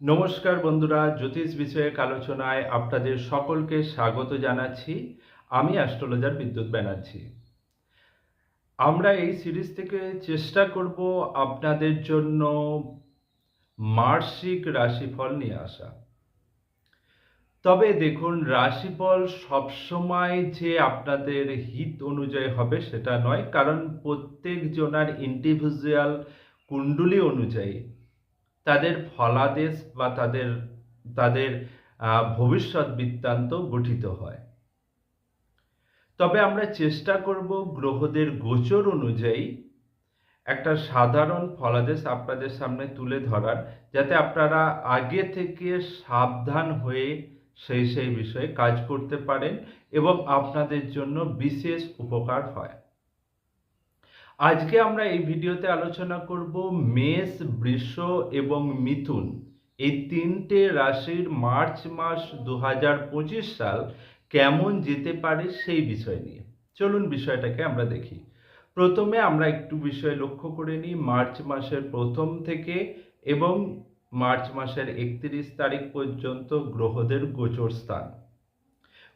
নমস্কার বন্ধুরা, জ্যোতিষ বিষয়ক আলোচনায় আপনাদের সকলকে স্বাগত জানাচ্ছি। আমি অ্যাস্ট্রোলজার বিদ্যুৎ ব্যানার্জি। আমরা এই সিরিজ থেকে চেষ্টা করব আপনাদের জন্য মার্সিক রাশিফল নিয়ে আসা। তবে দেখুন, রাশিফল সবসময় যে আপনাদের হিত অনুযায়ী হবে সেটা নয়, কারণ প্রত্যেক জনার ইন্ডিভিজুয়াল কুণ্ডলী অনুযায়ী তাদের ফলাদেশ বা তাদের তাদের ভবিষ্যৎ বৃত্তান্ত গঠিত হয়। তবে আমরা চেষ্টা করব গ্রহদের গোচর অনুযায়ী একটা সাধারণ ফলাদেশ আপনাদের সামনে তুলে ধরার, যাতে আপনারা আগে থেকে সাবধান হয়ে সেই সেই বিষয়ে কাজ করতে পারেন এবং আপনাদের জন্য বিশেষ উপকার হয়। আজকে আমরা এই ভিডিওতে আলোচনা করব মেষ, বৃষ এবং মিথুন। এই তিনটে রাশির মার্চ মাস দু হাজার পঁচিশ সাল কেমন যেতে পারে সেই বিষয় নিয়ে। চলুন বিষয়টাকে আমরা দেখি। প্রথমে আমরা একটু বিষয় লক্ষ্য করে নিই মার্চ মাসের প্রথম থেকে এবং মার্চ মাসের একত্রিশ তারিখ পর্যন্ত গ্রহদের গোচর স্থান।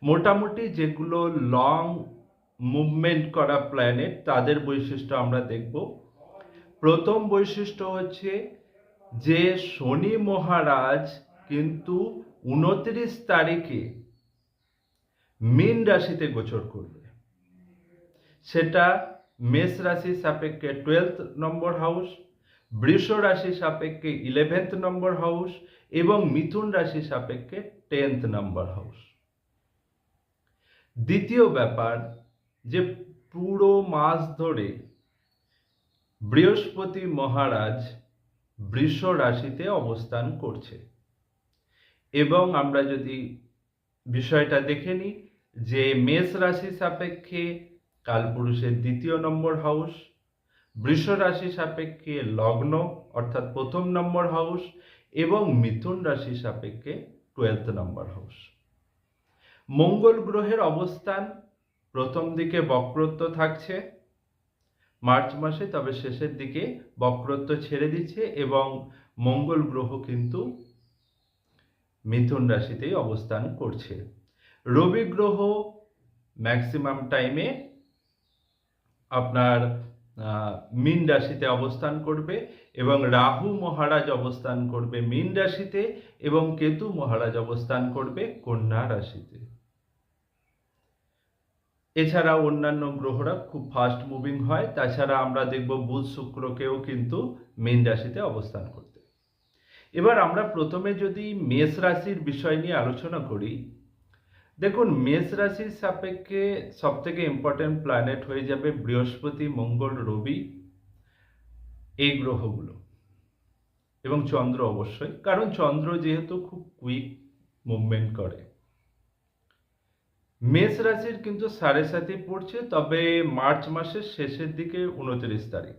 মোটামুটি যেগুলো লং মুভমেন্ট করা প্ল্যানেট তাদের বৈশিষ্ট্য আমরা দেখব। প্রথম বৈশিষ্ট্য হচ্ছে যে শনি মহারাজ কিন্তু উনত্রিশ তারিখে মীন রাশিতে গোচর করবে। সেটা মেষ রাশি সাপেক্ষে টুয়েলথ নম্বর হাউস বৃষ রাশি সাপেক্ষে ইলেভেন্থ নম্বর হাউস এবং মিথুন রাশি সাপেক্ষে টেন্থ নম্বর হাউস দ্বিতীয় ব্যাপার যে পুরো মাস ধরে বৃহস্পতি মহারাজ বৃষ রাশিতে অবস্থান করছে। এবং আমরা যদি বিষয়টা দেখে নিই যে মেষ রাশি সাপেক্ষে কালপুরুষের দ্বিতীয় নম্বর হাউস, বৃষ রাশি সাপেক্ষে লগ্ন অর্থাৎ প্রথম নম্বর হাউস এবং মিথুন রাশি সাপেক্ষে টুয়েলথ নম্বর হাউস। মঙ্গল গ্রহের অবস্থান প্রথম দিকে বক্রত্ব থাকছে, মার্চ মাসে, তবে শেষের দিকে বক্রত্ব ছেড়ে দিচ্ছে এবং মঙ্গল গ্রহ কিন্তু মিথুন রাশিতেই অবস্থান করছে। রবি গ্রহ ম্যাক্সিমাম টাইমে আপনার মীন রাশিতে অবস্থান করবে এবং রাহু মহারাজ অবস্থান করবে মীন রাশিতে এবং কেতু মহারাজ অবস্থান করবে কন্যা রাশিতে। এছাড়া অন্যান্য গ্রহরা খুব ফাস্ট মুভিং হয়, তাছাড়া আমরা দেখব বুধ শুক্রকেও কিন্তু মীন রাশিতে অবস্থান করতে। এবার আমরা প্রথমে যদি মেষ রাশির বিষয় নিয়ে আলোচনা করি, দেখুন মেষ রাশির সাপেক্ষে সব থেকে ইম্পর্টেন্ট প্ল্যানেট হয়ে যাবে বৃহস্পতি, মঙ্গল, রবি, এই গ্রহগুলো। এবং চন্দ্র অবশ্যই, কারণ চন্দ্র যেহেতু খুব কুইক মুভমেন্ট করে। মেষ রাশির কিন্তু সাড়ে সাথে পড়ছে, তবে মার্চ মাসের শেষের দিকে উনত্রিশ তারিখ।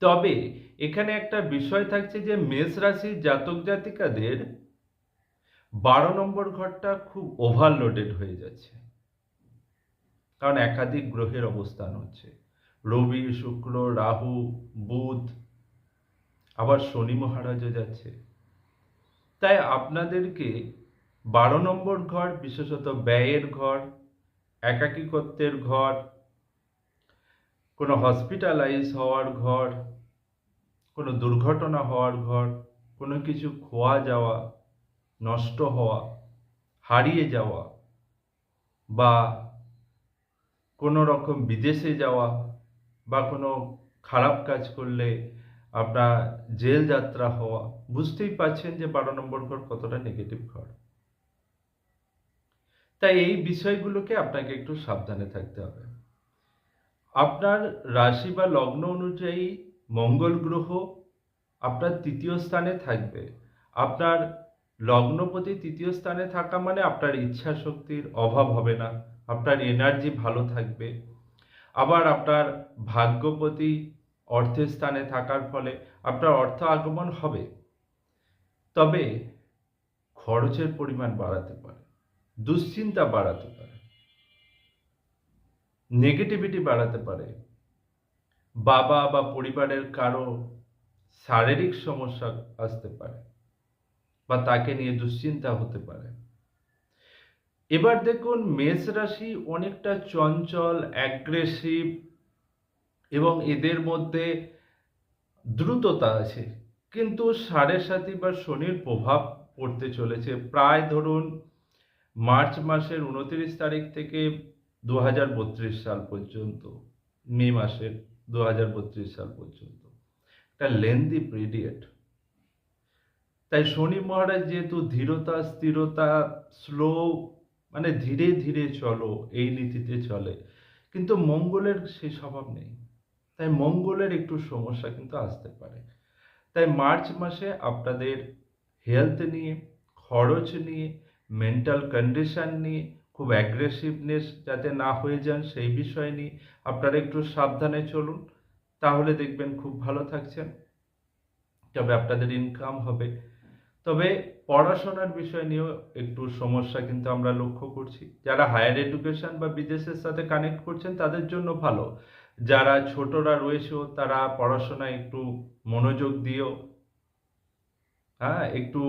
তবে এখানে একটা বিষয় থাকছে যে, মেষ রাশির জাতক জাতিকাদের বারো নম্বর ঘরটা খুব ওভারলোডেড হয়ে যাচ্ছে। কারণ একাধিক গ্রহের অবস্থান হচ্ছে। রবি, শুক্র, রাহু, বুধ, আবার শনি মহারাজও যাচ্ছে। তাই আপনাদেরকে বারো নম্বর ঘর, বিশেষত ব্যয়ের ঘর একাকিকত্বের ঘর, কোনো হসপিটালাইজ হওয়ার ঘর, কোনো দুর্ঘটনা হওয়ার ঘর, কোনো কিছু খোয়া যাওয়া, নষ্ট হওয়া, হারিয়ে যাওয়া বা কোনো রকম বিদেশে যাওয়া বা কোনো খারাপ কাজ করলে আপনার জেল যাত্রা হওয়া, বুঝতেই পারছেন যে বারো নম্বর ঘর কতটা নেগেটিভ ঘর। তাই এই বিষয়গুলোকে আপনাকে একটু সাবধানে থাকতে হবে। আপনার রাশি বা লগ্ন অনুযায়ী মঙ্গল গ্রহ আপনার তৃতীয় স্থানে থাকবে। আপনার লগ্নপতি তৃতীয় স্থানে থাকা মানে আপনার ইচ্ছা শক্তির অভাব হবে না, আপনার এনার্জি ভালো থাকবে। আবার আপনার ভাগ্যপতি অর্থের স্থানে থাকার ফলে আপনার অর্থ আগমন হবে। তবে খরচের পরিমাণ বাড়াতে পারে। দুশ্চিন্তা বাড়াতে পারে নেগেটিভিটি বাড়াতে পারে, বাবা বা পরিবারের কারও শারীরিক সমস্যা আসতে পারে বা তাকে নিয়ে দুশ্চিন্তা হতে পারে। এবার দেখুন, মেষ রাশি অনেকটা চঞ্চল অ্যাগ্রেসিভ এবং এদের মধ্যে দ্রুততা আছে। কিন্তু সাড়ে সাতি বা শনির প্রভাব পড়তে চলেছে। প্রায় ধরুন মার্চ মাসের উনত্রিশ তারিখ থেকে দু হাজার বত্রিশ সাল পর্যন্ত, মে মাসের দু হাজার বত্রিশ সাল পর্যন্ত। একটা লেন্দি পিরিয়ড তাই শনি মহারাজ যেহেতু ধীরতা, স্থিরতা স্লো মানে ধীরে ধীরে চলো, এই নীতিতে চলে, কিন্তু মঙ্গলের সেই স্বভাব নেই। তাই মঙ্গলের একটু সমস্যা কিন্তু আসতে পারে। তাই মার্চ মাসে আপনাদের হেলথ নিয়ে, খরচ নিয়ে মেন্টাল কন্ডিশন নিয়ে খুব অ্যাগ্রেসিভনেস যাতে না হয়ে যান, সেই বিষয় নিয়ে আপনারা একটু সাবধানে চলুন। তাহলে দেখবেন খুব ভালো থাকছেন। তবে আপনাদের ইনকাম হবে। তবে পড়াশোনার বিষয় নিয়েও একটু সমস্যা কিন্তু আমরা লক্ষ্য করছি। যারা হায়ার এডুকেশন বা বিদেশের সাথে কানেক্ট করছেন, তাদের জন্য ভালো। যারা ছোটরা রয়েছেও, তারা পড়াশোনায় একটু মনোযোগ দিও হ্যাঁ একটু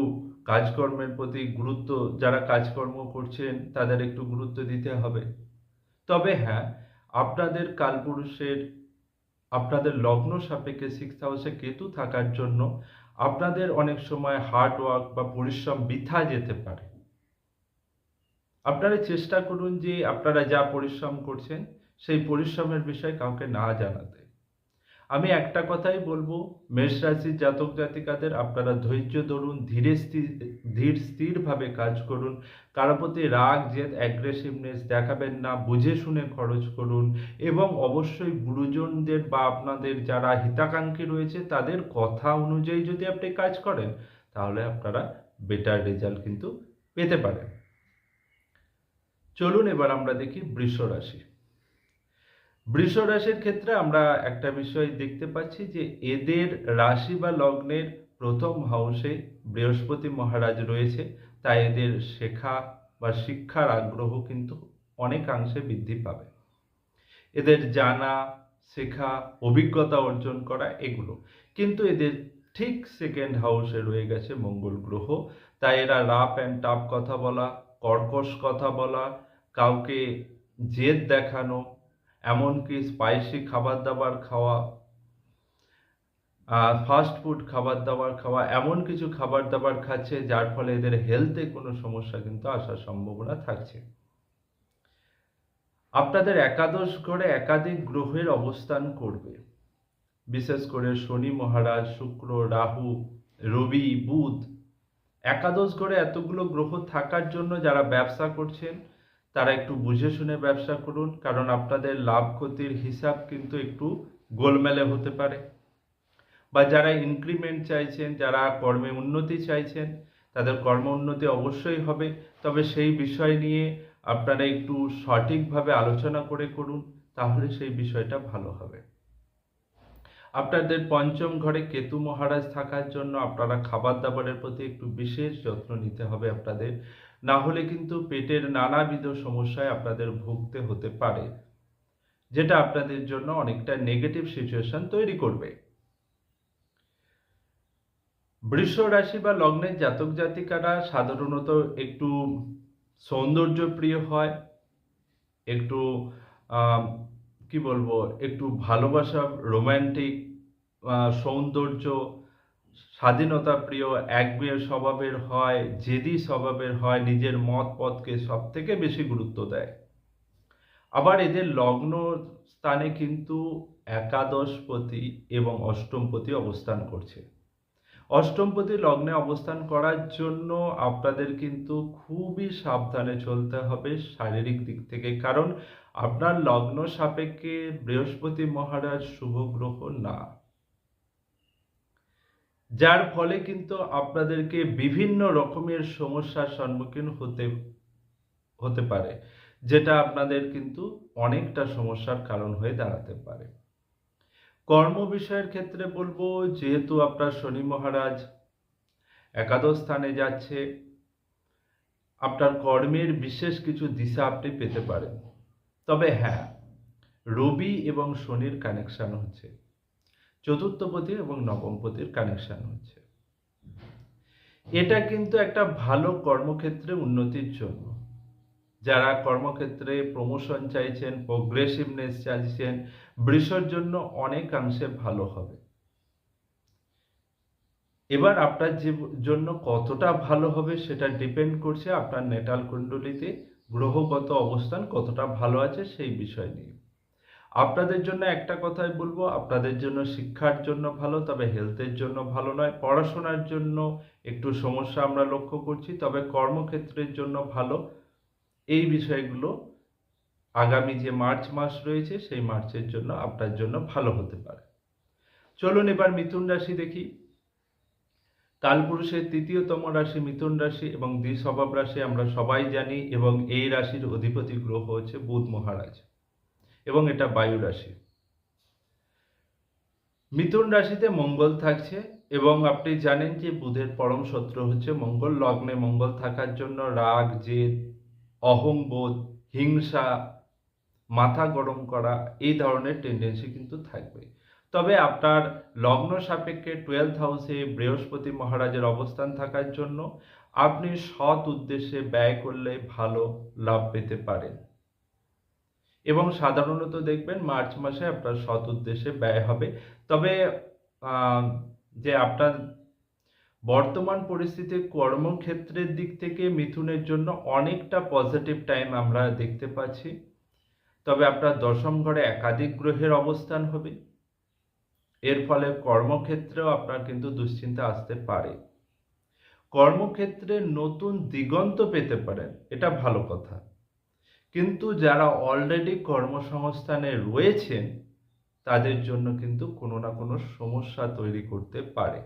কাজকর্মের প্রতি গুরুত্ব, যারা কাজকর্ম করছেন তাদের একটু গুরুত্ব দিতে হবে। তবে হ্যাঁ আপনাদের কালপুরুষের, আপনাদের লগ্ন সাপেক্ষে সিক্স হাউসে কেতু থাকার জন্য আপনাদের অনেক সময় হার্ড ওয়ার্ক বা পরিশ্রম বৃথা যেতে পারে। আপনারা চেষ্টা করুন যে আপনারা যা পরিশ্রম করছেন, সেই পরিশ্রমের বিষয়ে কাউকে না জানাতে। আমি একটা কথাই বলব, মেষ রাশির জাতক জাতিকাদের আপনারা ধৈর্য ধরুন, ধীরে স্থির ধীর স্থিরভাবে কাজ করুন। কারও প্রতি রাগ, জেদ অ্যাগ্রেসিভনেস দেখাবেন না, বুঝে শুনে খরচ করুন এবং অবশ্যই গুরুজনদের বা আপনাদের যারা হিতাকাঙ্ক্ষী রয়েছে, তাদের কথা অনুযায়ী যদি আপনি কাজ করেন, তাহলে আপনারা বেটার রেজাল্ট কিন্তু পেতে পারেন। চলুন এবার আমরা দেখি বৃষ রাশি। বৃষ রাশির ক্ষেত্রে আমরা একটা বিষয় দেখতে পাচ্ছি যে এদের রাশি বা লগ্নের প্রথম হাউসে বৃহস্পতি মহারাজ রয়েছে, তাই এদের শেখা বা শিক্ষার আগ্রহ কিন্তু অনেকাংশে বৃদ্ধি পাবে। এদের জানা, শেখা, অভিজ্ঞতা অর্জন করা এগুলো। কিন্তু এদের ঠিক সেকেন্ড হাউসে রয়ে গেছে মঙ্গল গ্রহ, তাই এরা রাফ অ্যান্ড টাফ কথা বলা, কর্কশ কথা বলা, কাউকে জেদ দেখানো এমনকি স্পাইসি খাবার দাবার খাওয়া ফাস্ট ফুড খাবার দাবার খাওয়া, এমন কিছু খাবার দাবার খাচ্ছে যার ফলে এদের হেলথে কোনো সমস্যা কিন্তু আসার সম্ভাবনা থাকছে। আপনাদের একাদশ ঘরে একাধিক গ্রহের অবস্থান করবে। বিশেষ করে শনি মহারাজ, শুক্র, রাহু, রবি, বুধ। একাদশ ঘরে এতগুলো গ্রহ থাকার জন্য যারা ব্যবসা করছেন তারা একটু বুঝে শুনে ব্যবসা করুন, কারণ আপনাদের লাভ ক্ষতির হিসাব কিন্তু একটু গোলমেলে হতে পারে। বা যারা ইনক্রিমেন্ট চাইছেন, যারা কর্মে উন্নতি চাইছেন, তাদের কর্ম উন্নতি অবশ্যই হবে। তবে সেই বিষয় নিয়ে আপনারা একটু সঠিকভাবে আলোচনা করে করুন, তাহলে সেই বিষয়টা ভালো হবে। আপনাদের পঞ্চম ঘরে কেতু মহারাজ থাকার জন্য আপনারা খাবার দাবারের প্রতি একটু বিশেষ যত্ন নিতে হবে আপনাদের। না হলে কিন্তু পেটের নানাবিধ সমস্যায় আপনাদের ভুগতে হতে পারে, যেটা আপনাদের জন্য অনেকটা নেগেটিভ সিচুয়েশন তৈরি করবে। বৃষ রাশি বা লগ্নের জাতক জাতিকারা সাধারণত একটু সৌন্দর্য প্রিয় হয়, একটু কি বলব, একটু ভালোবাসা রোম্যান্টিক সৌন্দর্য স্বাধীনতা প্রিয় একগুয়ে স্বভাবের হয়, জেদি স্বভাবের হয়, নিজের মত পথকে সব থেকে বেশি গুরুত্ব দেয়। আবার এদের লগ্ন স্থানে কিন্তু একাদশপতি এবং অষ্টমপতি অবস্থান করছে। অষ্টমপতি লগ্নে অবস্থান করার জন্য আপনাদের কিন্তু খুবই সাবধানে চলতে হবে শারীরিক দিক থেকে, কারণ আপনার লগ্ন সাপেক্ষে বৃহস্পতি মহারাজ শুভ গ্রহ না। যার ফলে কিন্তু আপনাদেরকে বিভিন্ন রকমের সমস্যার সম্মুখীন হতে হতে পারে, যেটা আপনাদের কিন্তু অনেকটা সমস্যার কারণ হয়ে দাঁড়াতে পারে। কর্ম বিষয়ের ক্ষেত্রে বলব, যেহেতু আপনার শনি মহারাজ একাদশ স্থানে যাচ্ছে, আপনার কর্মের বিশেষ কিছু দিশা আপনি পেতে পারেন। তবে হ্যাঁ রবি এবং শনির কানেকশন হচ্ছে। চতুর্থপতি এবং নবমপতির কানেকশন হচ্ছে। এটা কিন্তু একটা ভালো কর্মক্ষেত্রে উন্নতির জন্য। যারা কর্মক্ষেত্রে প্রমোশন চাইছেন প্রোগ্রেসিভনেস চাইছেন, বৃষর জন্য অনেকাংশে ভালো হবে। এবার আপনার জন্য কতটা ভালো হবে সেটা ডিপেন্ড করছে আপনার নেটাল কুণ্ডলিতে গ্রহগত অবস্থান কতটা ভালো আছে সেই বিষয় নিয়ে। আপনাদের জন্য একটা কথাই বলব, আপনাদের জন্য শিক্ষার জন্য ভালো, তবে হেলথের জন্য ভালো নয়। পড়াশোনার জন্য একটু সমস্যা আমরা লক্ষ্য করছি, তবে কর্মক্ষেত্রের জন্য ভালো। এই বিষয়গুলো আগামী যে মার্চ মাস রয়েছে, সেই মার্চের জন্য আপনার জন্য ভালো হতে পারে। চলুন এবার মিথুন রাশি দেখি। কালপুরুষের তৃতীয়তম রাশি মিথুন রাশি এবং দ্বিস্বভাব রাশি আমরা সবাই জানি এবং এই রাশির অধিপতি গ্রহ হচ্ছে বুধ মহারাজ। এবং এটা বায়ু রাশি। মিথুন রাশিতে মঙ্গল থাকছে এবং আপনি জানেন যে বুধের পরম শত্রু হচ্ছে মঙ্গল। লগ্নে মঙ্গল থাকার জন্য রাগ, জেদ, অহংবোধ, হিংসা, মাথা গরম করা এই ধরনের টেন্ডেন্সি কিন্তু থাকবে। তবে আপনার লগ্ন সাপেক্ষে টুয়েলভ হাউসে বৃহস্পতি মহারাজের অবস্থান থাকার জন্য আপনি সৎ উদ্দেশ্যে ব্যয় করলে ভালো লাভ পেতে পারেন। এবং সাধারণত দেখবেন মার্চ মাসে আপনার সৎ উদ্দেশ্যে ব্যয় হবে। তবে যে আপনার বর্তমান পরিস্থিতিতে কর্মক্ষেত্রের দিক থেকে মিথুনের জন্য অনেকটা পজিটিভ টাইম আমরা দেখতে পাচ্ছি। তবে আপনার দশম ঘরে একাধিক গ্রহের অবস্থান হবে। এর ফলে কর্মক্ষেত্রেও আপনার কিন্তু দুশ্চিন্তা আসতে পারে। কর্মক্ষেত্রে নতুন দিগন্ত পেতে পারেন, এটা ভালো কথা। কিন্তু যারা অলরেডি কর্মসংস্থানে রয়েছেন, তাদের জন্য কিন্তু কোনো না কোনো সমস্যা তৈরি করতে পারে।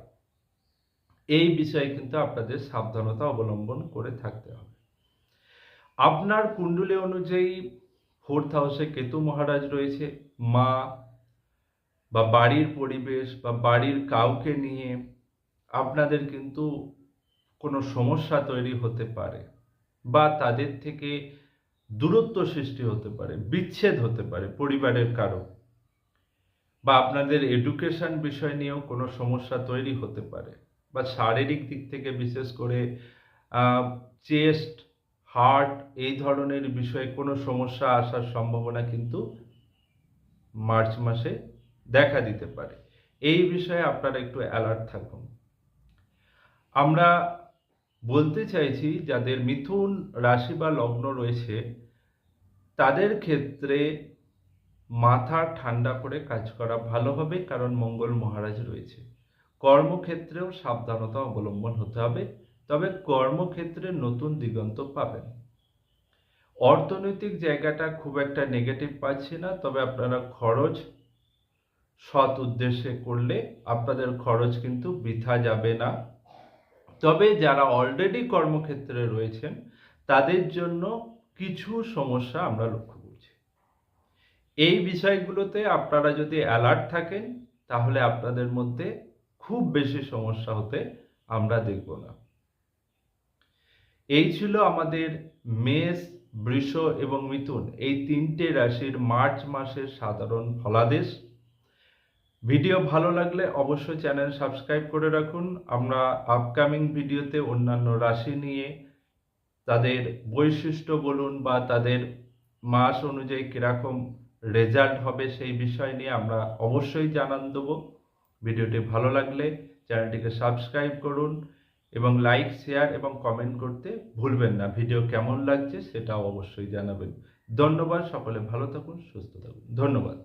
এই বিষয়ে কিন্তু আপনাদের সাবধানতা অবলম্বন করে থাকতে হবে। আপনার কুণ্ডলী অনুযায়ী ফোর্থ হাউসে কেতু মহারাজ রয়েছে। মা বা বাড়ির পরিবেশ বা বাড়ির কাউকে নিয়ে আপনাদের কিন্তু কোনো সমস্যা তৈরি হতে পারে বা তাদের থেকে দূরত্ব সৃষ্টি হতে পারে, বিচ্ছেদ হতে পারে পরিবারের কারও বা আপনাদের এডুকেশন বিষয় নিয়েও কোনো সমস্যা তৈরি হতে পারে বা শারীরিক দিক থেকে বিশেষ করে চেস্ট হার্ট এই ধরনের বিষয়ে কোনো সমস্যা আসার সম্ভাবনা কিন্তু মার্চ মাসে দেখা দিতে পারে। এই বিষয়ে আপনারা একটু অ্যালার্ট থাকুন। আমরা বলতে চাইছি, যাদের মিথুন রাশি বা লগ্ন রয়েছে, তাদের ক্ষেত্রে মাথা ঠান্ডা করে কাজ করা ভালো হবে, কারণ মঙ্গল মহারাজ রয়েছে। কর্মক্ষেত্রেও সাবধানতা অবলম্বন হতে হবে, তবে কর্মক্ষেত্রে নতুন দিগন্ত পাবেন। অর্থনৈতিক জায়গাটা খুব একটা নেগেটিভ পাচ্ছি না, তবে আপনারা খরচ সৎ উদ্দেশ্যে করলে আপনাদের খরচ কিন্তু বৃথা যাবে না। তবে যারা অলরেডি কর্মক্ষেত্রে রয়েছেন, তাদের জন্য কিছু সমস্যা আমরা লক্ষ্য করছি। এই বিষয়গুলোতে আপনারা যদি অ্যালার্ট থাকেন, তাহলে আপনাদের মধ্যে খুব বেশি সমস্যা হতে আমরা দেখব না। এই ছিল আমাদের মেষ, বৃষ এবং মিথুন, এই তিনটে রাশির মার্চ মাসের সাধারণ ফলাদেশ। ভিডিও ভালো লাগলে অবশ্যই চ্যানেল সাবস্ক্রাইব করে রাখুন। আমরা আপকামিং ভিডিওতে অন্যান্য রাশি নিয়ে তাদের বৈশিষ্ট্য বলুন বা তাদের মাস অনুযায়ী কীরকম রেজাল্ট হবে সেই বিষয় নিয়ে আমরা অবশ্যই জানান দেবো। ভিডিওটি ভালো লাগলে চ্যানেলটিকে সাবস্ক্রাইব করুন এবং লাইক শেয়ার এবং কমেন্ট করতে ভুলবেন না। ভিডিও কেমন লাগছে সেটাও অবশ্যই জানাবেন। ধন্যবাদ, সকলে ভালো থাকুন, সুস্থ থাকুন। ধন্যবাদ।